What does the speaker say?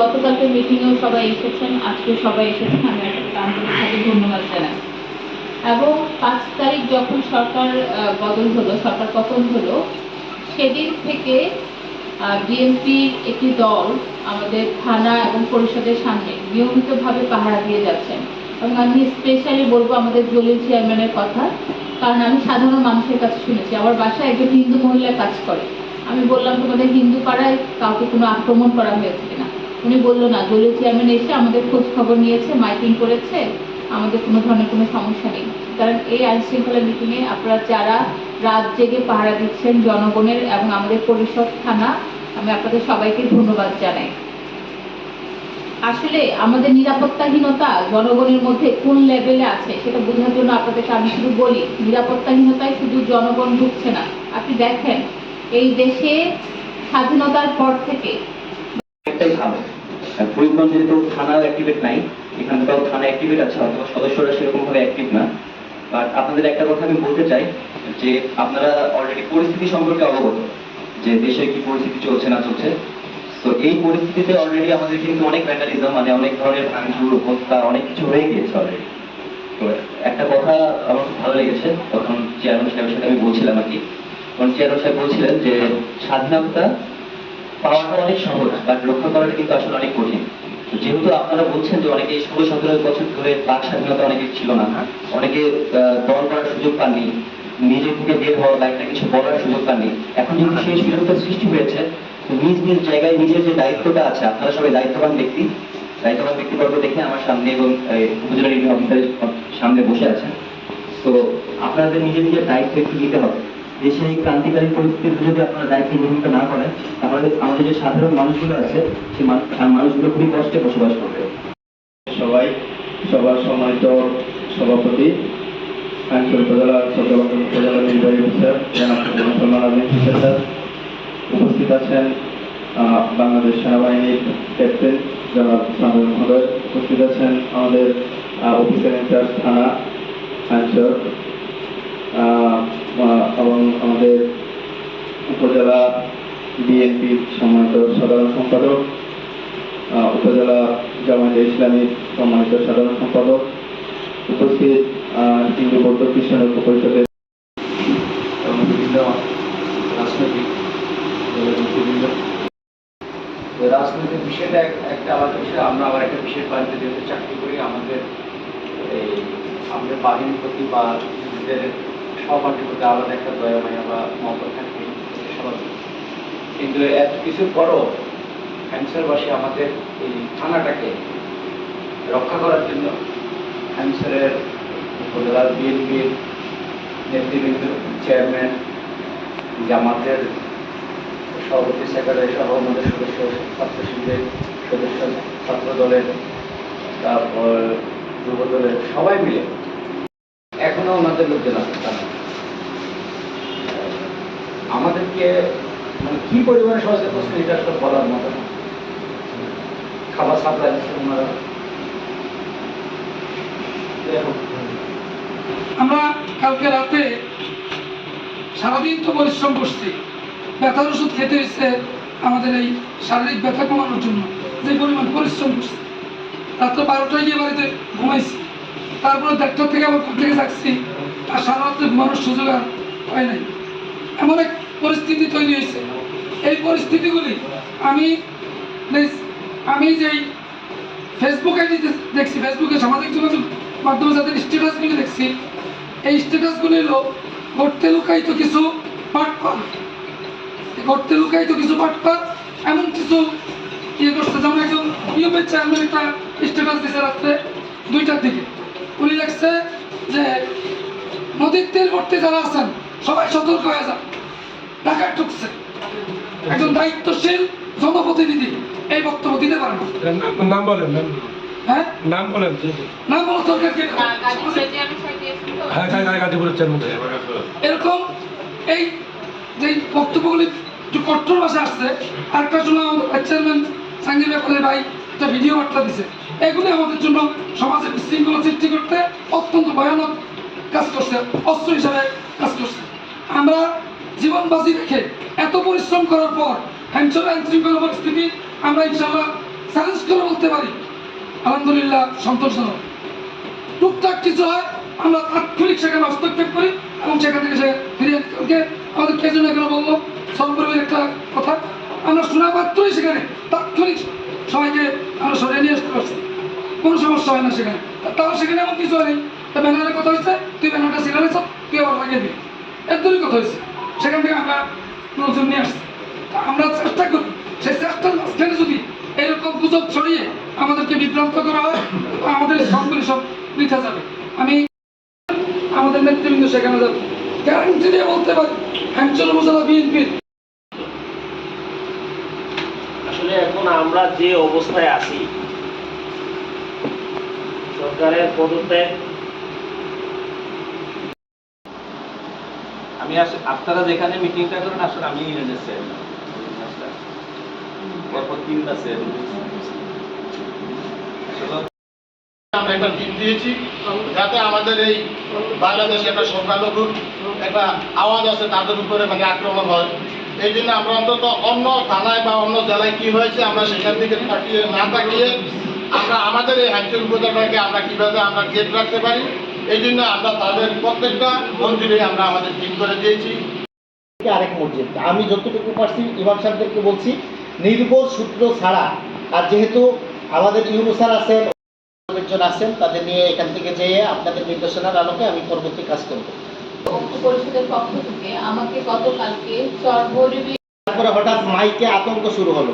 গতকালকে মিটিংয়েও সবাই এসেছেন, আজকে সবাই এসেছেন, আমি আন্তরিকভাবে ধন্যবাদ জানাই। এবং পাঁচ তারিখ যখন সরকার বদল হলো, সরকার পতন হলো, সেদিন থেকে বিএনপির একটি দল আমাদের থানা এবং পরিষদের সামনে নিয়মিতভাবে পাহারা দিয়ে যাচ্ছেন। এবং আমি স্পেশালি বলব আমাদের জলিল চেয়ারম্যানের কথা, কারণ আমি সাধারণ মানুষের কাছে শুনেছি। আমার বাসায় একজন হিন্দু মহিলা কাজ করে। আমি বললাম, তোমাদের হিন্দু পাড়ায় কাউকে কোনো আক্রমণ করা হয়েছে কিনা? উনি বলল, না, দলীয় চেয়ারম্যান এসে আমাদের খোঁজ খবর নিয়েছে, মাইকিং করেছে, আমাদের কোনো ধরনের কোনো সমস্যা নেই। কারণ এই আইন শৃঙ্খলা মিটিংয়ে আপনারা যারা রাত জেগে পাহারা দিচ্ছেন জনগণের এবং আমাদের পরিষদ থানা, আমি আপনাদের সবাইকে ধন্যবাদ জানাই। আসলে আমাদের নিরাপত্তাহীনতা জনগণের মধ্যে কোন লেভেলে আছে সেটা বোঝার জন্য আপনাদেরকে আমি শুধু বলি, নিরাপত্তাহীনতায় শুধু জনগণ ঢুকছে না। আপনি দেখেন, এই দেশে স্বাধীনতার পর থেকে ভালো ফরিদগঞ্জ যেহেতু থানার অ্যাক্টিভেট নাই, এখানকার থানা অ্যাক্টিভেট আছে হয়তো সদস্যরা সেরকম ভাবে অ্যাক্টিভ না। বাট আপনাদের একটা কথা আমি বলতে চাই, যে আপনারা অলরেডি পরিস্থিতি সম্পর্কে অবগত, যে দেশে কি পরিস্থিতি চলছে না চলছে। তো এই পরিস্থিতিতে অলরেডি আমাদের কিন্তু অনেক ভ্যান্ডালিজম মানে অনেক ধরনের ভাঙচুর, হত্যা, অনেক কিছু হয়ে গিয়েছে অলরেডি তো, একটা কথা আমার খুব ভালো লেগেছে, তখন চেয়ারম্যান সাহেবের সাথে আমি বলছিলাম আর কি। তখন চেয়ারম্যান সাহেব বলছিলেন যে, স্বাধীনতা পাওয়াটা অনেক সহজ বাট রক্ষা করাটা কিন্তু আসলে অনেক কঠিন। যেহেতু আপনারা বলছেন যে অনেকে ষোলো সতেরো বছর ধরে বাক স্বাধীনতা অনেকে ছিল না, অনেকে দল করার সুযোগ পাননি, নিজে থেকে বের হওয়া বা একটা কিছু বলার সুযোগ পাননি। এখন যেহেতু সেই সুযোগটা সৃষ্টি হয়েছে নিজ নিজ জায়গায় নিজের যে দায়িত্বটা আছে, আপনারা সবাই দায়িত্ববান ব্যক্তি। দায়িত্ববান ব্যক্তিবর্গ দেখে আমার সামনে এবং উপজেলা নির্বাহী অফিসারের সামনে বসে আছেন। তো আপনাদের নিজের নিজের দায়িত্ব একটু নিতে হবে। দেশে এই ক্রান্তিকারী পরিস্থিতিতে যদি আপনারা দায়িত্ব গ্রহণটা না করেন, তাহলে আমাদের যে সাধারণ মানুষগুলো আছে, সেই মানুষগুলো খুবই কষ্টে বসবাস করবে। সবাই, সবার সম্মানিত সভাপতি, আঞ্চলিক উপজেলা চট্টগ্রাম উপজেলা নির্বাহী অফিসার মুসলমান আজম স্যার উপস্থিত আছেন বাংলাদেশ সেনাবাহিনীর ক্যাপ্টেন জনাব সামুল মহোদয় উপস্থিত আছেন, আমাদের অফিসার ইনচার্জ থানা, আঞ্চল এবং আমাদের উপজেলা বিএনপির সম্মানিত সাধারণ সম্পাদক উপজেলা জামায়াতে ইসলামীর সম্মানিত সাধারণ সম্পাদক উপস্থিত হিন্দু বৌদ্ধ খ্রিস্টান ঐক্য পরিষদের রাজনৈতিক রাজনৈতিক বিষয়টা একটা আলাদা বিষয়, আমরা আবার একটা বিশেষ বাড়িতে যেহেতু চাকরি করি, আমাদের এই আমাদের বাহিনীর প্রতি বা নিজেদের সহপাঠীর প্রতি আলাদা একটা দয়া, মায়া বা মহব্বত থাকে, এটা স্বাভাবিক কিন্তু এত কিছুর পরও ক্যান্সারবাসী আমাদের এই থানাটাকে রক্ষা করার জন্য ক্যান্সারের উপজেলা বিএনপির নেতৃবৃন্দ চেয়ারম্যান জামাতের সভাপতি সেক্রেটারি সহ আমাদের সদস্য ছাত্র শিবিরের সদস্য ছাত্র দলের তারপর যুব দলের সবাই মিলে এখনও ওনাদের লোকজন আছে আমাদেরকে মানে কি পরিমাণে সহজে প্রশ্ন এটা আসলে বলার মতো? খাবার সাপ্লাই দিচ্ছে ওনারা। আমরা কালকে রাতে সারাদিন তো পরিশ্রম করছি। ব্যথার ওষুধ খেতে হয়েছে আমাদের এই শারীরিক ব্যথা কমানোর জন্য। যে পরিমাণ পরিশ্রম করছি। রাত্রে বারোটায় গিয়ে বাড়িতে ঘুমাইছি। তারপরে দেড়টার থেকে আবার ঘুম থেকে থাকছি আর সারা রাত্রে ঘুমানোর সুযোগ আর হয় নাই। এমন এক পরিস্থিতি তৈরি হয়েছে। এই পরিস্থিতিগুলি আমি আমি যেই ফেসবুক দেখছি ফেসবুকে সামাজিক যোগাযোগ মাধ্যমে যাদের স্ট্যাটাসগুলি দেখছি, এই স্ট্যাটাসগুলি হলো ঘটতে লুকায়িত কিছু পাটপার এই ঘটতে লুকায়িত কিছু পাটপার এমন কিছু ইয়ে করছে যেমন একজন ইউপের চেয়ারম্যান একটা স্ট্যাটাস দিছে রাত্রে দুইটার দিকে। উনি লিখছে যে নদীর তীর করতে যারা আছেন, সবাই সতর্ক হয়ে যান। ঢাকায় ঢুকছে। একজন দায়িত্বশীল জনপ্রতিনিধি এই বক্তব্য দিতে পারে না। নাম- বলেন হ্যাঁ? নাম বলেন বলো হ্যাঁ হ্যাঁ গাজীপুরের চেয়ারম্যান এরকম এই যে বক্তব্যগুলি একটু কঠোর ভাষা আসছে আরেকটা জন্য আমাদের চেয়ারম্যান সাঙ্গীর ব্যাপারে ভাই একটা ভিডিও বার্তা দিছে। এগুলি আমাদের জন্য সমাজে বিশৃঙ্খলা সৃষ্টি করতে অত্যন্ত ভয়ানক কাজ করছে অস্ত্র হিসাবে কাজ করছে। আমরা জীবন বাজি রেখে এত পরিশ্রম করার পর হ্যান্সর আইন শৃঙ্খলা পরিস্থিতি আমরা ইনশাল্লাহ চ্যালেঞ্জ করে বলতে পারি। আলহামদুলিল্লাহ, সন্তোষজনক। টুকটাক কিছু হয়, আমরা তাৎক্ষণিক সেখানে হস্তক্ষেপ করি এবং সেখান থেকে সে ফিরিয়ে কালকে আমাদের কে যেন এখানে বলল? সম্পর্কের একটা কথা। আমরা শোনা মাত্রই সেখানে তাৎক্ষণিক সবাইকে আমরা সরিয়ে নিয়ে আসতে পারছি। কোনো সমস্যা হয় না সেখানে। তাও সেখানে এমন কিছু হয়নি। তা ব্যানারের কথা হয়েছে, তুই ব্যানারটা ছিলাম তুই আবার লাগিয়ে দিবি। এর দূরই কথা হয়েছে। সেখান থেকে আমরা লোকজন নিয়ে আসছি। আমরা চেষ্টা করি, সেই চেষ্টার মাঝখানে যদি এরকম গুজব ছড়িয়ে আমাদেরকে বিভ্রান্ত করা হয় আমাদের সবগুলি সব বৃথা যাবে। আমি আমাদের নেতৃবৃন্দ সেখানে যাবে। গ্যারান্টি দিয়ে বলতে পারি হ্যাংচল উপজেলা বিএনপির আসলে এখন আমরা যে অবস্থায় আছি, সরকারের পদত্যাগ আমি আপনারা যেখানে মিটিংটা করেন আসলে আমি ইউনিয়নের চেয়ারম্যান পরপর তিনটা আসলে আমরা একটা দিন দিয়েছি যাতে আমাদের এই বাংলাদেশে একটা সংখ্যালঘুর একটা আওয়াজ আছে তাদের উপরে মানে আক্রমণ হয়। এই জন্য আমরা অন্তত অন্য থানায় বা অন্য জেলায় কি হয়েছে আমরা সেখান থেকে তাকিয়ে না তাকিয়ে আমরা আমাদের এই হাইচুর উপজেলাকে আমরা কীভাবে আমরা জেট রাখতে পারি এই জন্য আমরা তাদের প্রত্যেকটা মন্দিরে আমরা আমাদের টিম করে দিয়েছি। আরেক মসজিদ। আমি যতটুকু পারছি ইমাম সাহেবদেরকে বলছি নির্ভর সূত্র ছাড়া আর যেহেতু আমাদের ইউনু স্যার আছেন জন আছেন তাদের নিয়ে এখান থেকে যেয়ে আপনাদের নির্দেশনার আলোকে আমি পরবর্তী কাজ করব। পরিষদের পক্ষ থেকে আমাকে গতকালকে তারপরে হঠাৎ মাইকে আতঙ্ক শুরু হলো।